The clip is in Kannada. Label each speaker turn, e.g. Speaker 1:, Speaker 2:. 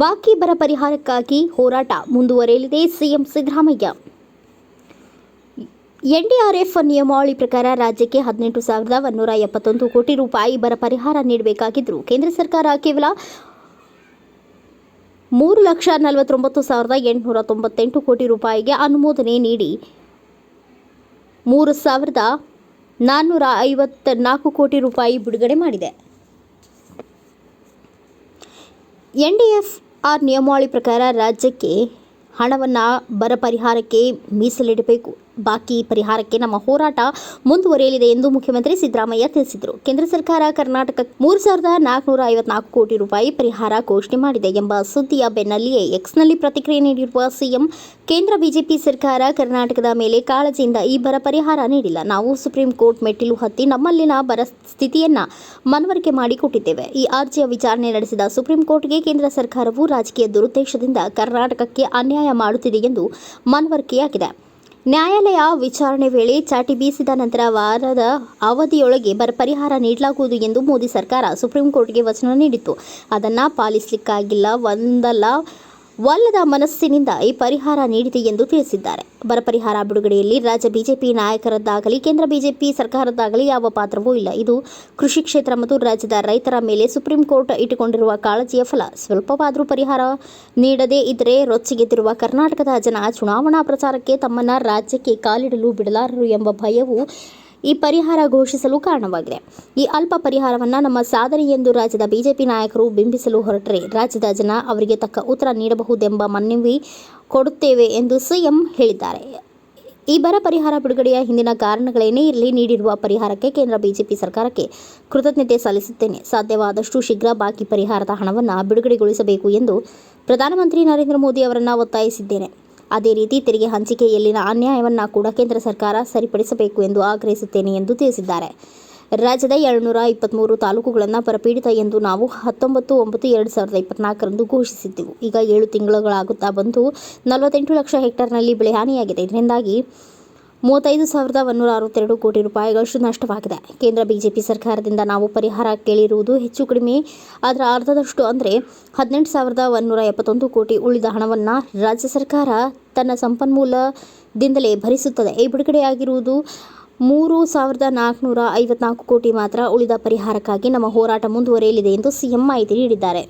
Speaker 1: ಬಾಕಿ ಬರ ಪರಿಹಾರಕ್ಕಾಗಿ ಹೋರಾಟ ಮುಂದುವರೆಯಲಿದೆ, ಸಿಎಂ ಸಿದ್ದರಾಮಯ್ಯ. ಎನ್ಡಿಆರ್ಎಫ್ ನಿಯಮಾವಳಿ ಪ್ರಕಾರ ರಾಜ್ಯಕ್ಕೆ ಹದಿನೆಂಟು ಸಾವಿರದ ಒಂದೂರ ಎಪ್ಪತ್ತೊಂದು ಕೋಟಿ ರೂಪಾಯಿ ಬರ ಪರಿಹಾರ ನೀಡಬೇಕಾಗಿದ್ದರೂ ಕೇಂದ್ರ ಸರ್ಕಾರ ಕೇವಲ ಮೂರು ಲಕ್ಷ ನಲವತ್ತೊಂಬತ್ತು ಸಾವಿರದ ಎಂಟುನೂರ ತೊಂಬತ್ತೆಂಟು ಕೋಟಿ ರೂಪಾಯಿಗೆ ಅನುಮೋದನೆ ನೀಡಿ, ಮೂರು ಸಾವಿರದ ನಾನ್ನೂರ ಐವತ್ತ ನಾಲ್ಕು ಕೋಟಿ ರೂಪಾಯಿ ಬಿಡುಗಡೆ ಮಾಡಿದೆ. ಎನ್ಡಿಎಫ್ಆರ್ ನಿಯಮಾವಳಿ ಪ್ರಕಾರ ರಾಜ್ಯಕ್ಕೆ ಹಣವನ್ನು ಬರ ಪರಿಹಾರಕ್ಕೆ ಮೀಸಲಿಡಬೇಕು. ಬಾಕಿ ಪರಿಹಾರಕ್ಕೆ ನಮ್ಮ ಹೋರಾಟ ಮುಂದುವರಿಯಲಿದೆ ಎಂದು ಮುಖ್ಯಮಂತ್ರಿ ಸಿದ್ದರಾಮಯ್ಯ ತಿಳಿಸಿದರು. ಕೇಂದ್ರ ಸರ್ಕಾರ ಕರ್ನಾಟಕ ಮೂರು ಸಾವಿರದ ನಾಲ್ಕುನೂರ ಐವತ್ನಾಲ್ಕು ಕೋಟಿ ರೂಪಾಯಿ ಪರಿಹಾರ ಘೋಷಣೆ ಮಾಡಿದೆ ಎಂಬ ಸುದ್ದಿಯ ಬೆನ್ನಲ್ಲಿಯೇ ಎಕ್ಸ್ನಲ್ಲಿ ಪ್ರತಿಕ್ರಿಯೆ ನೀಡಿರುವ ಸಿಎಂ, ಕೇಂದ್ರ ಬಿಜೆಪಿ ಸರ್ಕಾರ ಕರ್ನಾಟಕದ ಮೇಲೆ ಕಾಳಜಿಯಿಂದ ಈ ಬರ ಪರಿಹಾರ ನೀಡಿಲ್ಲ. ನಾವು ಸುಪ್ರೀಂ ಕೋರ್ಟ್ ಮೆಟ್ಟಿಲು ಹತ್ತಿ ನಮ್ಮಲ್ಲಿನ ಬರ ಸ್ಥಿತಿಯನ್ನ ಮನವರಿಕೆ ಮಾಡಿಕೊಟ್ಟಿದ್ದೇವೆ. ಈ ಅರ್ಜಿಯ ವಿಚಾರಣೆ ನಡೆಸಿದ ಸುಪ್ರೀಂ ಕೋರ್ಟ್ಗೆ ಕೇಂದ್ರ ಸರ್ಕಾರವು ರಾಜಕೀಯ ದುರುದ್ದೇಶದಿಂದ ಕರ್ನಾಟಕಕ್ಕೆ ಅನ್ಯಾಯ ಮಾಡುತ್ತಿದೆ ಎಂದು ಮನವರಿಕೆಯಾಗಿದೆ. ನ್ಯಾಯಾಲಯ ವಿಚಾರಣೆ ವೇಳೆ ಚಾಟಿ ಬೀಸಿದ ನಂತರ ವಾರದ ಅವಧಿಯೊಳಗೆ ಬರ ಪರಿಹಾರ ನೀಡಲಾಗುವುದು ಎಂದು ಮೋದಿ ಸರ್ಕಾರ ಸುಪ್ರೀಂ ಕೋರ್ಟ್ಗೆ ವಚನ ನೀಡಿತ್ತು. ಅದನ್ನು ಪಾಲಿಸಲಿಕ್ಕಾಗಿಲ್ಲ, ಒಂದಲ್ಲ ವಲ್ಲದ ಮನಸ್ಸಿನಿಂದ ಈ ಪರಿಹಾರ ನೀಡಿದೆ ಎಂದು ತಿಳಿಸಿದ್ದಾರೆ. ಬರ ಪರಿಹಾರ ಬಿಡುಗಡೆಯಲ್ಲಿ ರಾಜ್ಯ ಬಿಜೆಪಿ ನಾಯಕರದ್ದಾಗಲಿ, ಕೇಂದ್ರ ಬಿಜೆಪಿ ಸರ್ಕಾರದ್ದಾಗಲಿ ಯಾವ ಪಾತ್ರವೂ ಇಲ್ಲ. ಇದು ಕೃಷಿ ಕ್ಷೇತ್ರ ಮತ್ತು ರಾಜ್ಯದ ರೈತರ ಮೇಲೆ ಸುಪ್ರೀಂ ಕೋರ್ಟ್ ಇಟ್ಟುಕೊಂಡಿರುವ ಕಾಳಜಿಯ ಫಲ. ಸ್ವಲ್ಪವಾದರೂ ಪರಿಹಾರ ನೀಡದೇ ಇದ್ದರೆ ರೊಚ್ಚಿಗೆದ್ದಿರುವ ಕರ್ನಾಟಕದ ಜನ ಚುನಾವಣಾ ಪ್ರಚಾರಕ್ಕೆ ತಮ್ಮನ್ನ ರಾಜ್ಯಕ್ಕೆ ಕಾಲಿಡಲು ಬಿಡಲಾರರು ಎಂಬ ಭಯವು ಈ ಪರಿಹಾರ ಘೋಷಿಸಲು ಕಾರಣವಾಗಿದೆ. ಈ ಅಲ್ಪ ಪರಿಹಾರವನ್ನು ನಮ್ಮ ಸಾಧನೆ ಎಂದು ರಾಜ್ಯದ ಬಿಜೆಪಿ ನಾಯಕರು ಬಿಂಬಿಸಲು ಹೊರಟರೆ ರಾಜ್ಯದ ಜನ ಅವರಿಗೆ ತಕ್ಕ ಉತ್ತರ ನೀಡಬಹುದೆಂಬ ಮನವಿ ಕೊಡುತ್ತೇವೆ ಎಂದು ಸಿಎಂ ಹೇಳಿದ್ದಾರೆ. ಈ ಬರ ಪರಿಹಾರ ಬಿಡುಗಡೆಯ ಹಿಂದಿನ ಕಾರಣಗಳೇನೇ ಇರಲಿ ನೀಡಿರುವ ಪರಿಹಾರಕ್ಕೆ ಕೇಂದ್ರ ಬಿಜೆಪಿ ಸರ್ಕಾರಕ್ಕೆ ಕೃತಜ್ಞತೆ ಸಲ್ಲಿಸುತ್ತೇನೆ. ಸಾಧ್ಯವಾದಷ್ಟು ಶೀಘ್ರ ಬಾಕಿ ಪರಿಹಾರದ ಹಣವನ್ನು ಬಿಡುಗಡೆಗೊಳಿಸಬೇಕು ಎಂದು ಪ್ರಧಾನಮಂತ್ರಿ ನರೇಂದ್ರ ಮೋದಿ ಅವರನ್ನು ಒತ್ತಾಯಿಸಿದ್ದೇನೆ. ಅದೇ ರೀತಿ ತೆರಿಗೆ ಹಂಚಿಕೆಯಲ್ಲಿನ ಅನ್ಯಾಯವನ್ನು ಕೂಡ ಕೇಂದ್ರ ಸರ್ಕಾರ ಸರಿಪಡಿಸಬೇಕು ಎಂದು ಆಗ್ರಹಿಸುತ್ತೇನೆ ಎಂದು ತಿಳಿಸಿದ್ದಾರೆ. ರಾಜ್ಯದ ಏಳುನೂರ ಇಪ್ಪತ್ತ್ಮೂರು ತಾಲೂಕುಗಳನ್ನು ಬರಪೀಡಿತ ಎಂದು ನಾವು ಹತ್ತೊಂಬತ್ತು, ಒಂಬತ್ತು, ಎರಡು ಸಾವಿರದ ಇಪ್ಪತ್ನಾಲ್ಕರಂದು ಘೋಷಿಸಿದ್ದೆವು. ಈಗ ಏಳು ತಿಂಗಳುಗಳಾಗುತ್ತಾ ಬಂದು ನಲವತ್ತೆಂಟು ಲಕ್ಷ ಹೆಕ್ಟೇರ್ನಲ್ಲಿ ಬೆಳೆಹಾನಿಯಾಗಿದೆ ಇದರಿಂದಾಗಿ ಮೂವತ್ತೈದು ಸಾವಿರದ ಒಂದೂರ ಅರವತ್ತೆರಡು ಕೋಟಿ ರೂಪಾಯಿಗಳಷ್ಟು ನಷ್ಟವಾಗಿದೆ. ಕೇಂದ್ರ ಬಿಜೆಪಿ ಸರ್ಕಾರದಿಂದ ನಾವು ಪರಿಹಾರ ಕೇಳಿರುವುದು ಹೆಚ್ಚು ಕಡಿಮೆ. ಅದರ ಅರ್ಧದಷ್ಟು ಅಂದರೆ ಹದಿನೆಂಟು ಸಾವಿರದ ಎಪ್ಪತ್ತೊಂದು ಕೋಟಿ ಉಳಿದ ಹಣವನ್ನು ರಾಜ್ಯ ಸರ್ಕಾರ ತನ್ನ ಸಂಪನ್ಮೂಲದಿಂದಲೇ ಭರಿಸುತ್ತದೆ. ಈ ಬಿಡುಗಡೆಯಾಗಿರುವುದು ಮೂರು ಸಾವಿರದ ನಾಲ್ಕುನೂರ ಐವತ್ನಾಲ್ಕು ಕೋಟಿ ಮಾತ್ರ ಉಳಿದ ಪರಿಹಾರಕ್ಕಾಗಿ ನಮ್ಮ ಹೋರಾಟ ಮುಂದುವರಿಯಲಿದೆ ಎಂದು ಸಿಎಂ ಮಾಹಿತಿ ನೀಡಿದ್ದಾರೆ.